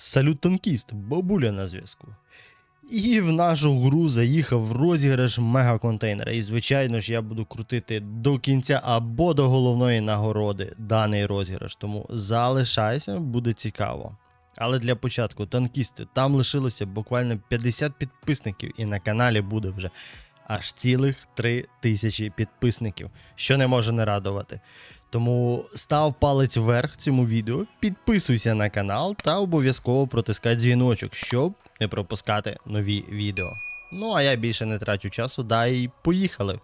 Салют танкіст, бабуля на зв'язку. І в нашу гру заїхав розіграш мегаконтейнера. І, звичайно ж, я буду крутити до кінця або до головної нагороди даний розіграш. Тому залишайся, буде цікаво. Але для початку, танкісти, там лишилося буквально 50 підписників, і на каналі буде вже аж цілих 3 тисячі підписників, що не може не радувати. Тому став палець вверх цьому відео, підписуйся на канал та обов'язково протискай дзвіночок, щоб не пропускати нові відео. Ну а я більше не трачу часу, да і поїхали.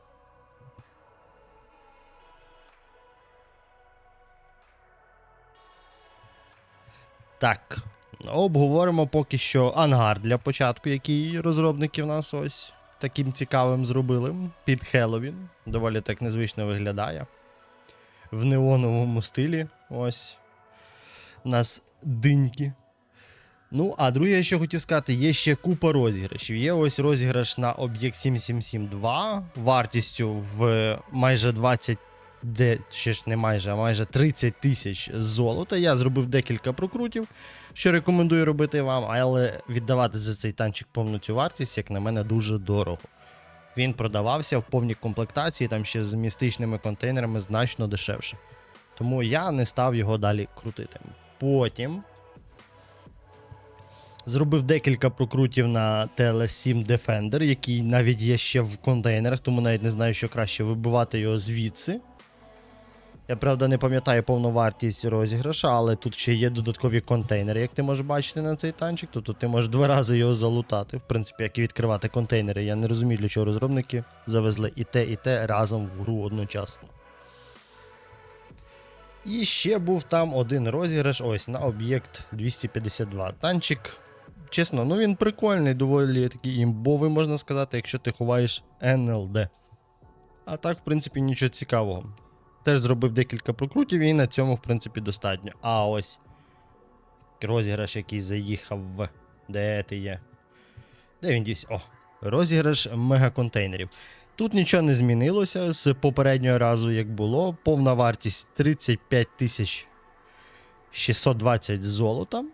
Так, обговоримо поки що ангар для початку, який розробники в нас ось таким цікавим зробили. Під Хеллоуін. Доволі так незвично виглядає. В неоновому стилі. Ось. У нас диньки. Ну, а друге, що хотів сказати, є ще купа розіграшів. Є ось розіграш на об'єкт 7772 вартістю в майже 20, де, ще ж не майже, а майже 30 тисяч золота. Я зробив декілька прокрутів, що рекомендую робити вам, але віддавати за цей танчик повну цю вартість, як на мене, дуже дорого. Він продавався в повній комплектації, там ще з містичними контейнерами значно дешевше. Тому я не став його далі крутити. Потім зробив декілька прокрутів на TLS-7 Defender, який навіть є ще в контейнерах, тому навіть не знаю, що краще вибивати його звідси. Я правда не пам'ятаю повну вартість розіграша, але тут ще є додаткові контейнери, як ти можеш бачити на цей танчик. Тобто ти можеш два рази його залутати. В принципі, як і відкривати контейнери. Я не розумію, для чого розробники завезли і те, і те разом в гру одночасно. І ще був там один розіграш ось на об'єкт 252. Танчик, чесно, ну він прикольний, доволі такий імбовий, можна сказати, якщо ти ховаєш НЛД. А так, в принципі, нічого цікавого. Теж зробив декілька прокрутів і на цьому, в принципі, достатньо. А ось розіграш, який заїхав. Де ти є? Де він дівся? О, розіграш мегаконтейнерів. Тут нічого не змінилося з попереднього разу, як було. Повна вартість 35 тисяч 620 золота.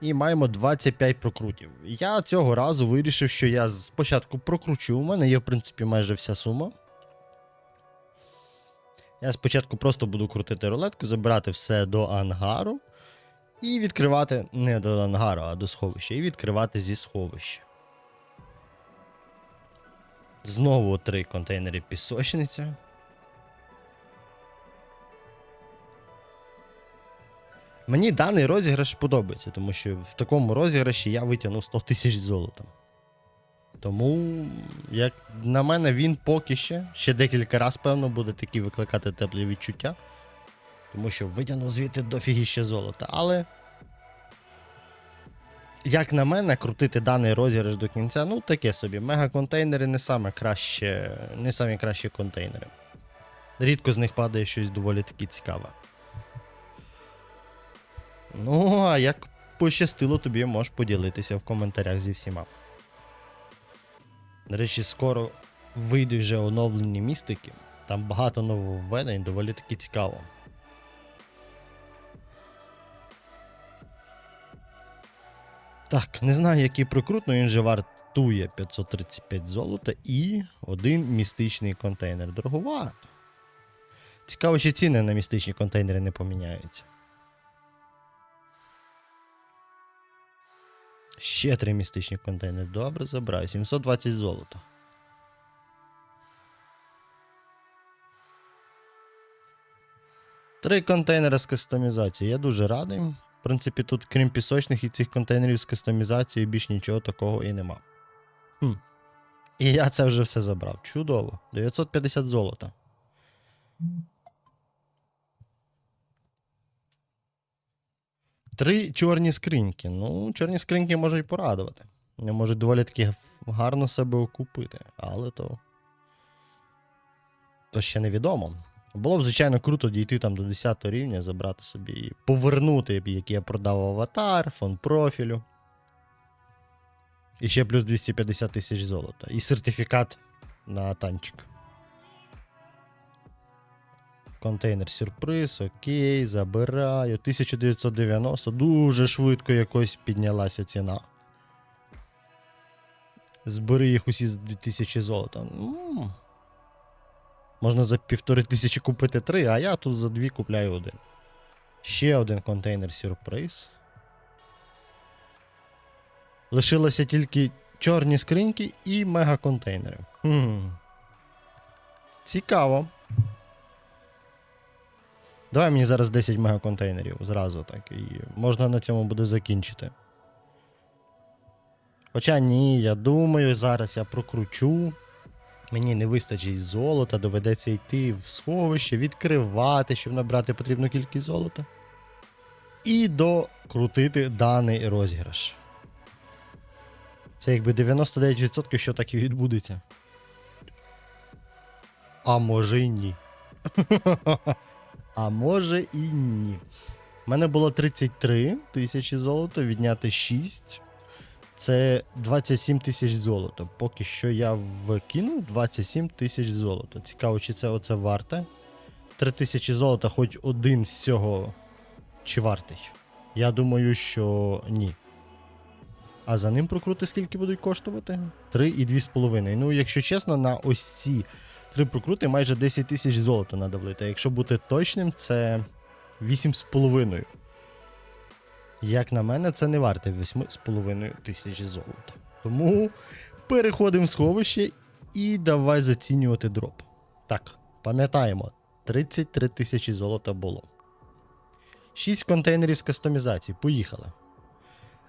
І маємо 25 прокрутів. Я цього разу вирішив, що я спочатку прокручу. У мене є, в принципі, майже вся сума. Я спочатку просто буду крутити рулетку, забирати все до ангару. І відкривати не до ангару, а до сховища. І відкривати зі сховища. Знову три контейнери пісочниця. Мені даний розіграш подобається, тому що в такому розіграші я витягну 100 тисяч золота. Тому, як на мене, він поки ще, ще декілька разів, певно, буде такі викликати теплі відчуття. Тому що витягнув звідти дофігіще золота. Але, як на мене, крутити даний розіграш до кінця, ну таке собі. Мегаконтейнери не саме краще, не самі кращі контейнери. Рідко з них падає щось доволі таки цікаве. Ну, а як пощастило, тобі можеш поділитися в коментарях зі всіма. Речі, скоро вийдуть вже оновлені містики. Там багато нововведень, доволі таки цікаво. Так, не знаю, який прокрут, але він же вартує 535 золота і один містичний контейнер. Дороговато. Цікаво, що ціни на містичні контейнери не поміняються. Ще три містичні контейнери. Добре, забираю. 720 золота. Три контейнери з кастомізацією. Я дуже радий. В принципі, тут, крім пісочних і цих контейнерів з кастомізацією, більш нічого такого і нема. Хм. І я це вже все забрав. Чудово. 950 золота. Три чорні скриньки. Ну, чорні скриньки можуть і порадувати. Вони можуть доволі таки гарно себе окупити, але то. То ще невідомо. Було б, звичайно, круто дійти там до 10 рівня, забрати собі і повернути, як я продав аватар, фон профілю. І ще плюс 250 тисяч золота. І сертифікат на танчик. Контейнер сюрприз. Окей, забираю. 1990. Дуже швидко якось піднялася ціна. Збери їх усі за 2000 золота. Можна за півтори тисячі купити три, а я тут за дві купляю один. Ще один контейнер сюрприз. Лишилося тільки чорні скриньки і мегаконтейнери. Хм. Цікаво. Давай мені зараз 10 мегаконтейнерів зразу так. І можна на цьому буде закінчити. Хоча ні, я думаю, зараз я прокручу. Мені не вистачить золота, доведеться йти в сховище, відкривати, щоб набрати потрібну кількість золота. І докрутити даний розіграш. Це якби 99%, що так і відбудеться. А може й ні. а може і ні. У мене було 33 тисячі золота, відняти 6. Це 27 тисяч золота. Поки що я викинув 27 тисяч золота. Цікаво, чи це оце варте. 3 тисячі золота, хоч один з цього чи вартий. Я думаю, що ні. А за ним прокрути скільки будуть коштувати? 3 і 2,5. Ну, якщо чесно, на ось ці три прокрути майже 10 тисяч золота треба влити. А якщо бути точним, це 8,5. Як на мене, це не варте 8,5 тисяч золота. Тому переходимо в сховище і давай зацінювати дроп. Так, пам'ятаємо, 33 тисячі золота було. 6 контейнерів з кастомізації. Поїхали.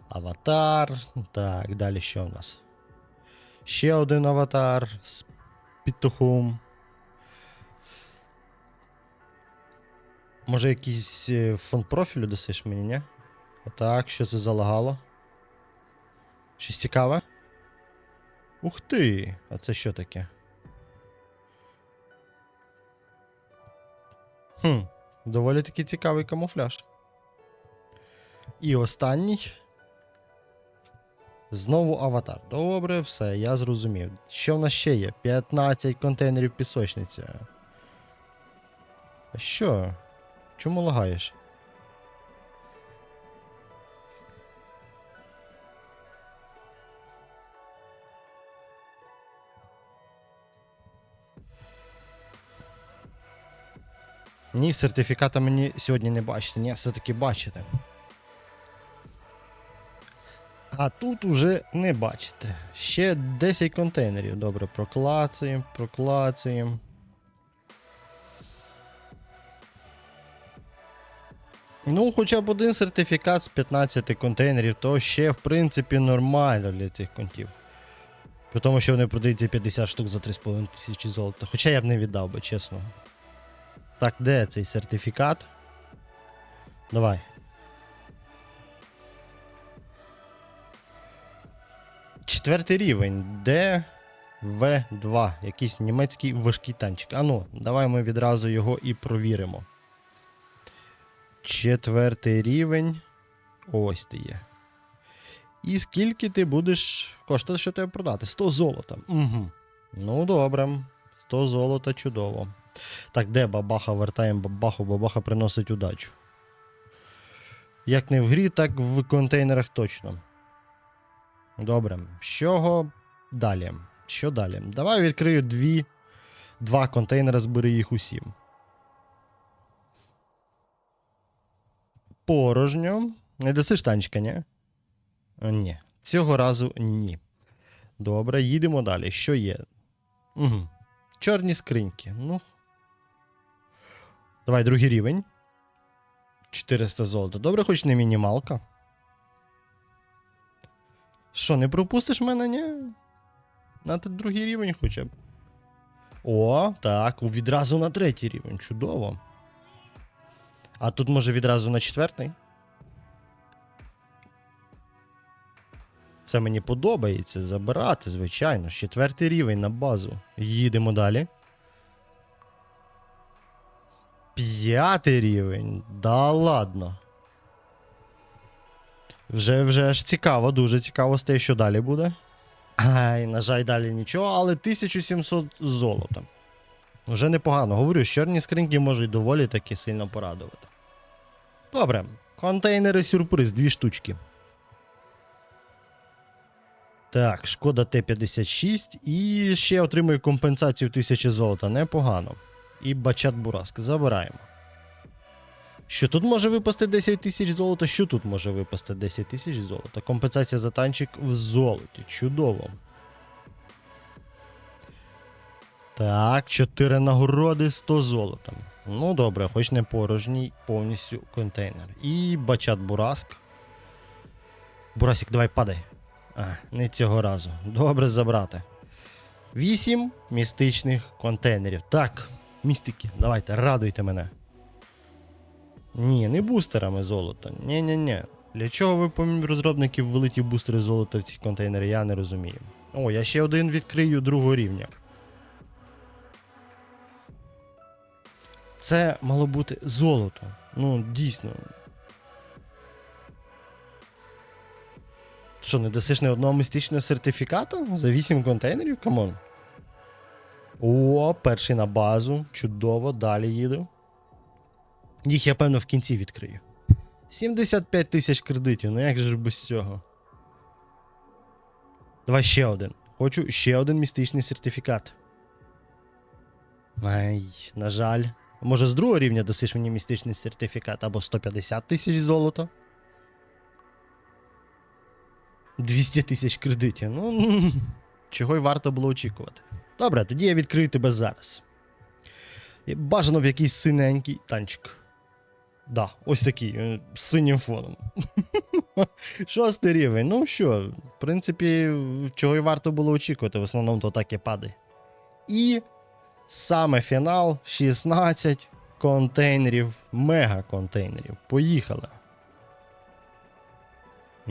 Аватар. Так, далі що в нас? Ще один аватар петухом. Може, якийсь е, фон профілю досиш мені, ні? Так, що це залагало? Щось цікаве? Ух ти! А це що таке? Хм, доволі таки цікавий камуфляж. І останній. Знову аватар. Добре, все, я зрозумів. Що в нас ще є? 15 контейнерів пісочниця. А що? Чому лагаєш? Ні, сертифіката мені сьогодні не бачите. Ні, все-таки бачите. А тут уже не бачите. Ще 10 контейнерів. Добре, проклацуємо, проклацуємо. Ну, хоча б один сертифікат з 15 контейнерів, то ще, в принципі, нормально для цих контів. При тому, що вони продаються 50 штук за 3,5 тисячі золота. Хоча я б не віддав би, чесно. Так, де цей сертифікат? Давай. Четвертий рівень. ДВ2. Якийсь німецький важкий танчик. Ану, давай ми відразу його і провіримо. Четвертий рівень. Ось ти є. І скільки ти будеш коштувати, що тебе продати? 100 золота. Угу. Ну, добре. 100 золота чудово. Так, де бабаха вертаємо бабаху, бабаха приносить удачу. Як не в грі, так в контейнерах точно. Добре. Чого далі? Що далі? Давай відкрию дві, два контейнери, збери їх усім. Порожньо. Не даси штанчика, ні? Ні. Цього разу ні. Добре, їдемо далі. Що є? Угу. Чорні скриньки. Ну. Давай другий рівень. 400 золота. Добре, хоч не мінімалка. Що, не пропустиш мене, ні? На другий рівень хоча б. О, так, відразу на третій рівень. Чудово. А тут може відразу на четвертий? Це мені подобається забирати, звичайно. Четвертий рівень на базу. Їдемо далі. П'ятий рівень. Да ладно. Вже вже аж цікаво, дуже цікаво стає, що далі буде. Ай, на жаль, далі нічого, але 1700 золота. Вже непогано. Говорю, чорні скриньки можуть доволі таки сильно порадувати. Добре, контейнери сюрприз, дві штучки. Так, шкода Т-56. І ще отримую компенсацію 1000 золота. Непогано. І бачат Бураск. Забираємо. Що тут може випасти 10 тисяч золота? Що тут може випасти 10 тисяч золота? Компенсація за танчик в золоті. Чудово. Так, 4 нагороди, 100 золота. Ну добре, хоч не порожній повністю контейнер. І бачат Бураск. Бурасик, давай падай. А, не цього разу. Добре забрати. 8 містичних контейнерів. Так, містики, давайте, радуйте мене. Ні, не бустерами золота. Ні-ні-ні. Для чого ви помім розробників ввели ті бустери золота в ці контейнери, я не розумію. О, я ще один відкрию другого рівня. Це мало бути золото. Ну, дійсно. Що, не дасиш не одного містичного сертифіката за 8 контейнерів? Камон. О, перший на базу. Чудово, далі їду. Їх я, певно, в кінці відкрию. 75 тисяч кредитів, ну як же ж без цього? Давай ще один. Хочу ще один містичний сертифікат. Ай, на жаль. Може, з другого рівня дасиш мені містичний сертифікат або 150 тисяч золота. 200 тисяч кредитів. Ну, чого й варто було очікувати. Добре, тоді я відкрию тебе зараз. Бажано в якийсь синенький танчик. Да, ось такий, е, з синім фоном. Шостий рівень. Ну що, в принципі, чого й варто було очікувати, в основному то так і падає. І саме фінал 16 контейнерів, мега-контейнерів. Поїхали.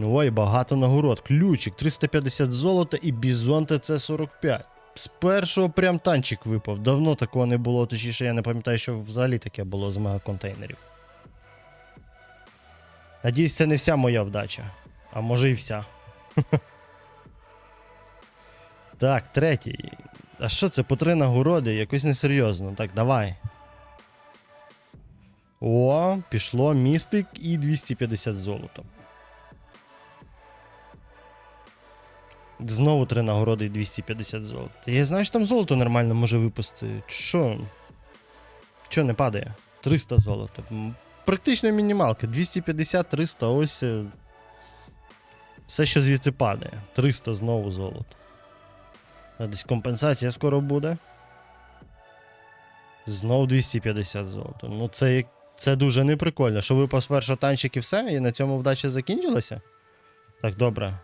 Ой, багато нагород. Ключик, 350 золота і бізон ТЦ-45. З першого прям танчик випав. Давно такого не було, точніше, я не пам'ятаю, що взагалі таке було з мегаконтейнерів. Надіюсь, це не вся моя вдача. А може і вся. Так, третій. А що це по три нагороди? Якось несерйозно. Так, давай. О, пішло містик і 250 золота. Знову три нагороди і 250 золота. Я знаю, що там золото нормально може випасти. Що? Що не падає? 300 золота. Практично мінімалка. 250-300, ось. е, Все, що звідси падає. 300 знову золото. Десь компенсація скоро буде. Знов 250 золота. Ну, це, це дуже неприкольно. Що випав з першого танчик і все, і на цьому вдача закінчилася. Так, добре.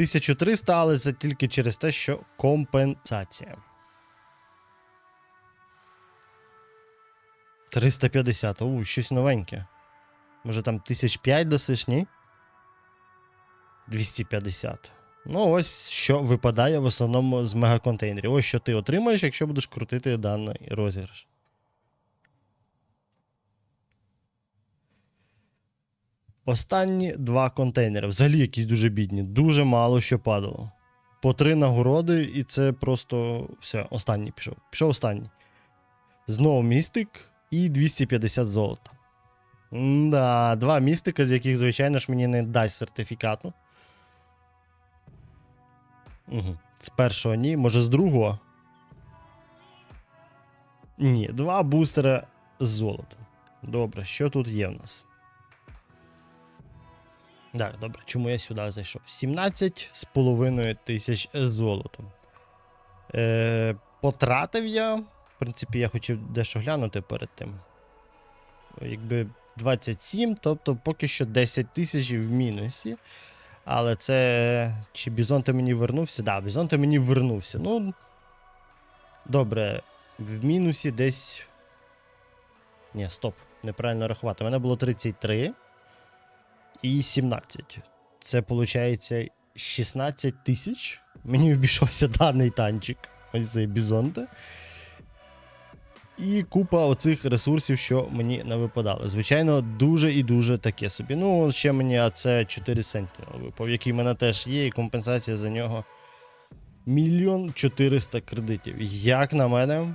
Тисячу триста, але це тільки через те, що компенсація. 350. У, щось новеньке. Може там 1005 досиш, ні? 250. Ну, ось що випадає в основному з мегаконтейнерів. Ось що ти отримаєш, якщо будеш крутити даний розіграш. Останні два контейнери. Взагалі якісь дуже бідні. Дуже мало що падало. По три нагороди, і це просто все. Останній пішов. Пішов останній. Знову містик і 250 золота. Да, два містика, з яких, звичайно ж, мені не дасть сертифікату. Угу. З першого ні, може з другого. Ні, два бустера з золотом. Добре, що тут є в нас? Так, добре, чому я сюди зайшов? 17 з половиною тисяч золотом. Е, потратив я. В принципі, я хотів дещо глянути перед тим. Якби 27, тобто поки що 10 тисяч в мінусі. Але це. Чи Бізонте мені вернувся? Так, да, Бізонте мені вернувся. Ну. Добре, в мінусі десь. Ні, стоп, неправильно рахувати. У мене було 33 і 17. Це виходить 16 тисяч. Мені обійшовся даний танчик. Ось цей Бізонте. І купа оцих ресурсів, що мені не випадали. Звичайно, дуже і дуже таке собі. Ну, ще мені АЦ 4 Sentinel випав, який в мене теж є, і компенсація за нього мільйон 400 кредитів. Як на мене,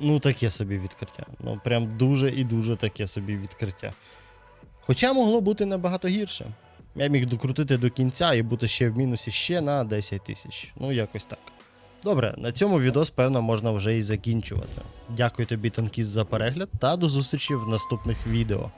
ну таке собі відкриття. Ну, прям дуже і дуже таке собі відкриття. Хоча могло бути набагато гірше. Я міг докрутити до кінця і бути ще в мінусі ще на 10 тисяч. Ну, якось так. Добре, на цьому відос, певно, можна вже і закінчувати. Дякую тобі, танкіст, за перегляд та до зустрічі в наступних відео.